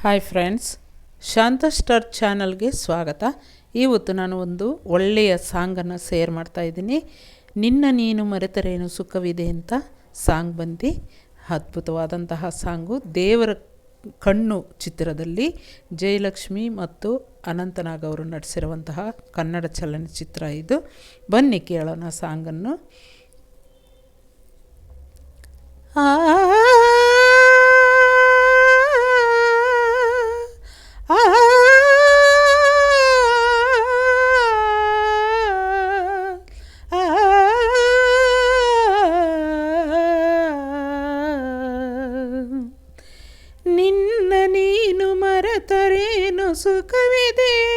Hi friends ಶಾಂತ star ಚಾನಲ್ಗೆ ಸ್ವಾಗತ. ಇವತ್ತು ನಾನು ಒಂದು ಒಳ್ಳೆಯ ಸಾಂಗನ್ನು ಶೇರ್ ಮಾಡ್ತಾ ಇದ್ದೀನಿ. ನಿನ್ನ ನೀನು ಮರೆತರೇನು ಸುಖವಿದೆ ಅಂತ ಸಾಂಗ್ ಬಂದು. ಅದ್ಭುತವಾದಂತಹ ಸಾಂಗು ದೇವರ ಕಣ್ಣು ಚಿತ್ರದಲ್ಲಿ ಜಯಲಕ್ಷ್ಮಿ ಮತ್ತು ಅನಂತನಾಗ್ ಅವರು ನಟಿಸಿರುವಂತಹ ಕನ್ನಡ ಚಲನಚಿತ್ರ ಇದು. ಬನ್ನಿ ಕೇಳೋಣ ಸಾಂಗನ್ನು ಆ ಮರೆತರೇನು ಸುಖವಿದೆ?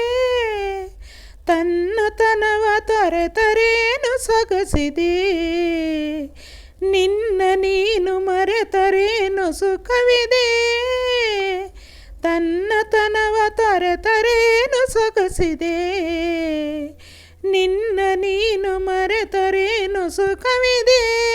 ತನ್ನತನವ ತೊರೆತರೇನು ಸೊಗಸಿದೆ? ನಿನ್ನ ನೀನು ಮರೆತರೇನು ಸುಖವಿದೆ? ತನ್ನತನವ ತೊರೆತರೇನು ಸೊಗಸಿದೆ? ನಿನ್ನ ನೀನು ಮರೆತರೇನು ಸುಖವಿದೆ?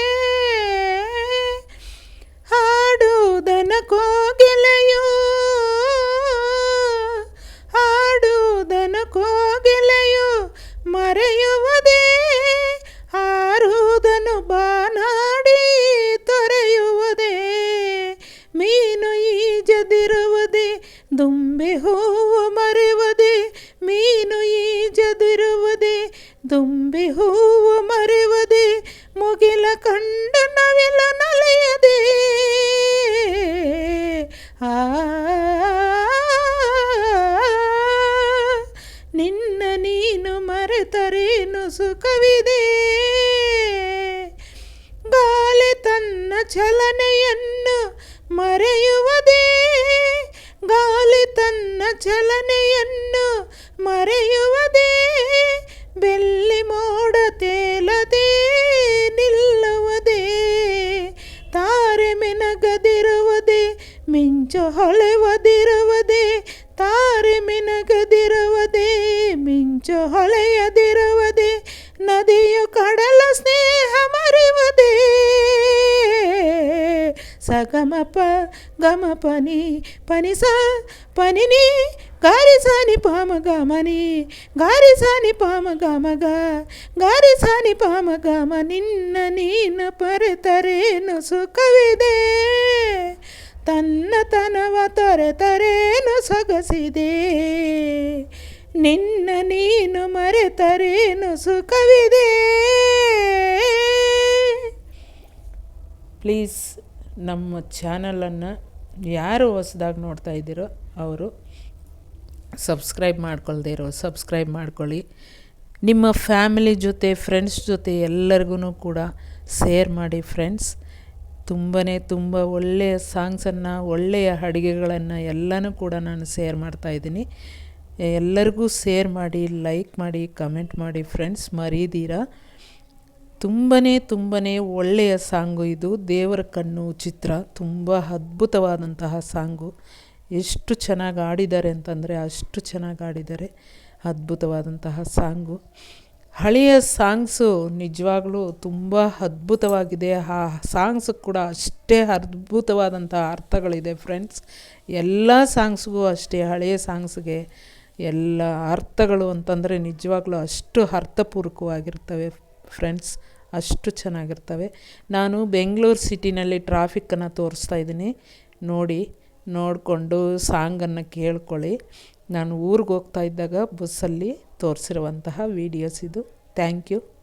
ನಿನ್ನ ನೀನು ಮರೆತರೇನು ಸುಖವಿದೆ? ಗಾಳಿ ತನ್ನ ಚಲನೆಯನ್ನು ಮರೆಯುವುದೇ? ಗಾಳಿ ತನ್ನ ಚಲನೆಯನ್ನು ಮರೆಯುವುದೇ? ಬೆಲ್ಲಿ ಮೋಡ ತೇಲದೆ ನಿಲ್ಲುವುದೇ? ತಾರೆ ಮೆನಗದಿರುವುದೇ? ಮಿಂಚು ಹೊಳೆವದಿರುವುದೇ ಮಿಂಚು ಹೊಳೆಯದಿರುವುದೇ ನದಿಯು ಕಡಲ ಸ್ನೇಹ ಮರೆಯುವುದೇ. ಸಗಮಪ ಗಮಪನಿ ಪನಿಸ ಪನಿನಿ ಗಾರಿಸಾನಿ ಪಾಮ ಗಮನಿ ಗಾರಿಸಾನಿ ಪಾಮ ಗಮಗ ಗಾರಿಸಾನಿ ಪಾಮ ಗಮ ನಿನ್ನ ನೀನ ಪರೆತರೇನು ಸುಖವಿದೆ. ತನ್ನ ತನ್ನತನವ ತೊರೆತರೇನು ಸೊಗಸಿದೆ. ನಿನ್ನ ನೀನು ಮರೆತರೇನು ಸುಖವಿದೆ? ಪ್ಲೀಸ್ ನಮ್ಮ ಚಾನಲನ್ನು ಯಾರು ಹೊಸದಾಗಿ ನೋಡ್ತಾ ಇದ್ದೀರೋ ಅವರು ಸಬ್ಸ್ಕ್ರೈಬ್ ಮಾಡ್ಕೊಳ್ದೇ ಇರೋ ಸಬ್ಸ್ಕ್ರೈಬ್ ಮಾಡ್ಕೊಳ್ಳಿ. ನಿಮ್ಮ ಫ್ಯಾಮಿಲಿ ಜೊತೆ ಫ್ರೆಂಡ್ಸ್ ಜೊತೆ ಎಲ್ಲರಿಗೂ ಕೂಡ ಶೇರ್ ಮಾಡಿ ಫ್ರೆಂಡ್ಸ್ ತುಂಬಾ ತುಂಬ ಒಳ್ಳೆಯ ಸಾಂಗ್ಸನ್ನು ಒಳ್ಳೆಯ ಅಡುಗೆಗಳನ್ನು ಎಲ್ಲನೂ ಕೂಡ ನಾನು ಶೇರ್ ಮಾಡ್ತಾಯಿದ್ದೀನಿ ಎಲ್ಲರಿಗೂ ಶೇರ್ ಮಾಡಿ ಲೈಕ್ ಮಾಡಿ ಕಮೆಂಟ್ ಮಾಡಿ ಫ್ರೆಂಡ್ಸ್ ಮರೀದೀರ ತುಂಬಾ ತುಂಬಾ ಒಳ್ಳೆಯ ಸಾಂಗು ಇದು. ದೇವರ ಕಣ್ಣು ಚಿತ್ರ. ತುಂಬ ಅದ್ಭುತವಾದಂತಹ ಸಾಂಗು. ಎಷ್ಟು ಚೆನ್ನಾಗಿ ಆಡಿದ್ದಾರೆ ಅಂತಂದರೆ ಅಷ್ಟು ಚೆನ್ನಾಗಿ ಆಡಿದ್ದಾರೆ ಅದ್ಭುತವಾದಂತಹ ಸಾಂಗು. ಹಳೆಯ ಸಾಂಗ್ಸು ನಿಜವಾಗ್ಲೂ ತುಂಬ ಅದ್ಭುತವಾಗಿದೆ. ಆ ಸಾಂಗ್ಸ್ ಕೂಡ ಅಷ್ಟೇ ಅದ್ಭುತವಾದಂಥ ಅರ್ಥಗಳಿದೆ ಫ್ರೆಂಡ್ಸ್ ಎಲ್ಲ ಸಾಂಗ್ಸ್ಗೂ ಅಷ್ಟೇ ಹಳೆಯ ಸಾಂಗ್ಸ್ಗೆ ಎಲ್ಲ ಅರ್ಥಗಳು ಅಂತಂದರೆ ನಿಜವಾಗ್ಲೂ ಅಷ್ಟು ಅರ್ಥಪೂರ್ವಕವಾಗಿರ್ತವೆ ಫ್ರೆಂಡ್ಸ್ ಅಷ್ಟು ಚೆನ್ನಾಗಿರ್ತವೆ. ನಾನು ಬೆಂಗಳೂರು ಸಿಟಿನಲ್ಲಿ ಟ್ರಾಫಿಕ್ಕನ್ನು ತೋರಿಸ್ತಾ ಇದ್ದೀನಿ. ನೋಡಿ, ನೋಡಿಕೊಂಡು ಸಾಂಗನ್ನು ಕೇಳ್ಕೊಳ್ಳಿ. ನಾನು ಊರಿಗೆ ಹೋಗ್ತಾ ಇದ್ದಾಗ ಬಸ್ಸಲ್ಲಿ ತೋರಿಸಿರುವಂತಹ ವೀಡಿಯೋಸ್ ಇದು. Thank you